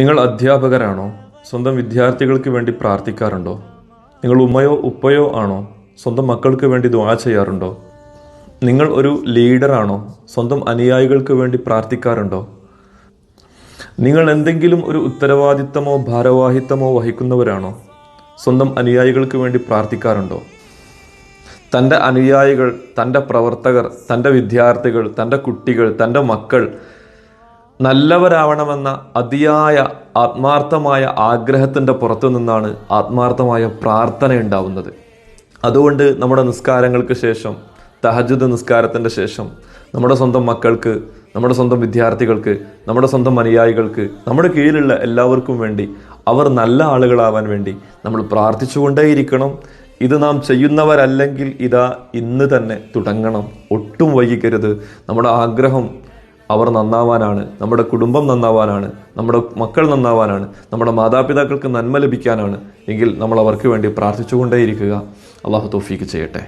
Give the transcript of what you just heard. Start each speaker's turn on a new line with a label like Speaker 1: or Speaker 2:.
Speaker 1: നിങ്ങൾ അധ്യാപകരാണോ? സ്വന്തം വിദ്യാർത്ഥികൾക്ക് വേണ്ടി പ്രാർത്ഥിക്കാറുണ്ടോ? നിങ്ങൾ ഉമ്മയോ ഉപ്പയോ ആണോ? സ്വന്തം മക്കൾക്ക് വേണ്ടി ദുആ ചെയ്യാറുണ്ടോ? നിങ്ങൾ ഒരു ലീഡറാണോ? സ്വന്തം അനുയായികൾക്ക് വേണ്ടി പ്രാർത്ഥിക്കാറുണ്ടോ? നിങ്ങൾ എന്തെങ്കിലും ഒരു ഉത്തരവാദിത്തമോ ഭാരവാഹിത്തമോ വഹിക്കുന്നവരാണോ? സ്വന്തം അനുയായികൾക്ക് വേണ്ടി പ്രാർത്ഥിക്കാറുണ്ടോ? തന്റെ അനുയായികൾ തന്റെ പ്രവർത്തകർ തന്റെ വിദ്യാർത്ഥികൾ തന്റെ കുട്ടികൾ തന്റെ മക്കൾ നല്ലവരാവണമെന്ന അതിയായ ആത്മാർത്ഥമായ ആഗ്രഹത്തിന്റെ പുറത്തു നിന്നാണ് ആത്മാർത്ഥമായ പ്രാർത്ഥന ഉണ്ടാവുന്നത്. അതുകൊണ്ട് നമ്മുടെ നിസ്കാരങ്ങൾക്ക് ശേഷം തഹജുദ് നിസ്കാരത്തിന്റെ ശേഷം നമ്മുടെ സ്വന്തം മക്കൾക്ക് നമ്മുടെ സ്വന്തം വിദ്യാർത്ഥികൾക്ക് നമ്മുടെ സ്വന്തം അനുയായികൾക്ക് നമ്മുടെ കീഴിലുള്ള എല്ലാവർക്കും വേണ്ടി അവർ നല്ല ആളുകളാവാൻ വേണ്ടി നമ്മൾ പ്രാർത്ഥിച്ചുകൊണ്ടേയിരിക്കണം. ഇത് നാം ചെയ്യുന്നവരല്ലെങ്കിൽ ഇതാ ഇന്ന് തന്നെ തുടങ്ങണം. ഒട്ടും വൈകിക്കരുത്. നമ്മുടെ ആഗ്രഹം അവർ നന്നാവാനാണ് നമ്മുടെ കുടുംബം നന്നാവാനാണ് നമ്മുടെ മക്കൾ നന്നാവാനാണ് നമ്മുടെ മാതാപിതാക്കൾക്ക് നന്മ ലഭിക്കാനാണ്. എങ്കിൽ നമ്മൾ അവർക്ക് വേണ്ടി പ്രാർത്ഥിച്ചുകൊണ്ടേയിരിക്കുക. അള്ളാഹു തോഫീക്ക് ചെയ്യട്ടെ.